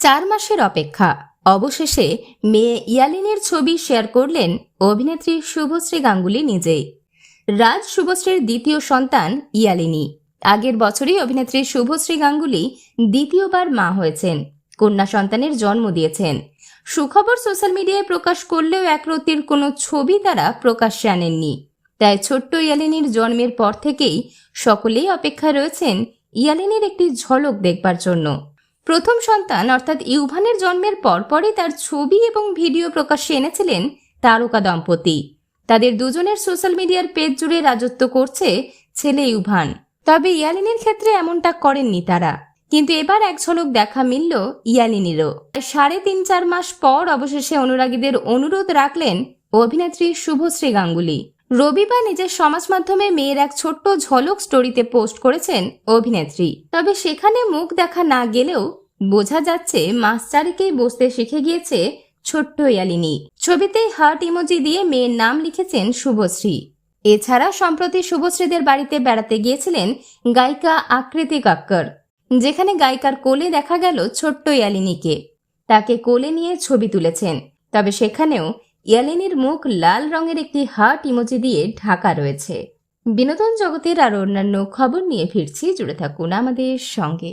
চার মাসের অপেক্ষা। অবশেষে মেয়ে ইয়ালিনের ছবি শেয়ার করলেন অভিনেত্রী শুভশ্রী গাঙ্গুলি নিজেই। রাজ শুভশ্রীর দ্বিতীয় সন্তান ইয়ালিনী। আগের বছরই অভিনেত্রী শুভশ্রী গাঙ্গুলি দ্বিতীয়বার মা হয়েছেন। কন্যা সন্তানের জন্ম দিয়েছেন। সুখবর সোশ্যাল মিডিয়ায় প্রকাশ করলেও একরতির কোনো ছবি তারা প্রকাশ্যে আনেননি। তাই ছোট্ট ইয়ালিনীর জন্মের পর থেকেই সকলেই অপেক্ষায় রয়েছেন ইয়ালিনীর একটি ঝলক দেখবার জন্য। প্রথম সন্তান অর্থাৎ ইউভানের জন্মের পরপরই তার ছবি এবং ভিডিও প্রকাশ্যে এনেছিলেন তারকা দম্পতি। তাদের দুজনের সোশ্যাল মিডিয়ার পেজ জুড়ে রাজত্ব করছে ছেলে ইউভান। তবে ইয়ালিনীর ক্ষেত্রে এমনটা করেননি তারা। কিন্তু এবার এক ঝলক দেখা মিলল ইয়ালিনীরও। সাড়ে তিন চার মাস পর অবশেষে অনুরাগীদের অনুরোধ রাখলেন অভিনেত্রী শুভশ্রী গাঙ্গুলি। রবিবার নিজের সমাজ মাধ্যমে মেয়ের এক ছোট্ট ঝলক স্টোরিতে পোস্ট করেছেন অভিনেত্রী। তবে সেখানে মুখ দেখা না গেলেও বোঝা যাচ্ছে মাস বসতে শিখে গিয়েছে ছোট্ট ইয়ালিনী। ছবিতে হার্ট ইমোজি দিয়ে মেয়ের নাম লিখেছেন শুভশ্রী। এছাড়া সম্প্রতি শুভশ্রীদের বাড়িতে বেড়াতে গিয়েছিলেন গায়িকা আকৃতি কাক্কর, যেখানে গায়িকার কোলে দেখা গেল ছোট্ট ইয়ালিনীকে। তাকে কোলে নিয়ে ছবি তুলেছেন, তবে সেখানেও ইয়ালিনীর মুখ লাল রঙের একটি হার্ট ইমোজি দিয়ে ঢাকা রয়েছে। বিনোদন জগতের আরও অন্যান্য খবর নিয়ে ফিরছি। জুড়ে থাকুন আমাদের সঙ্গে।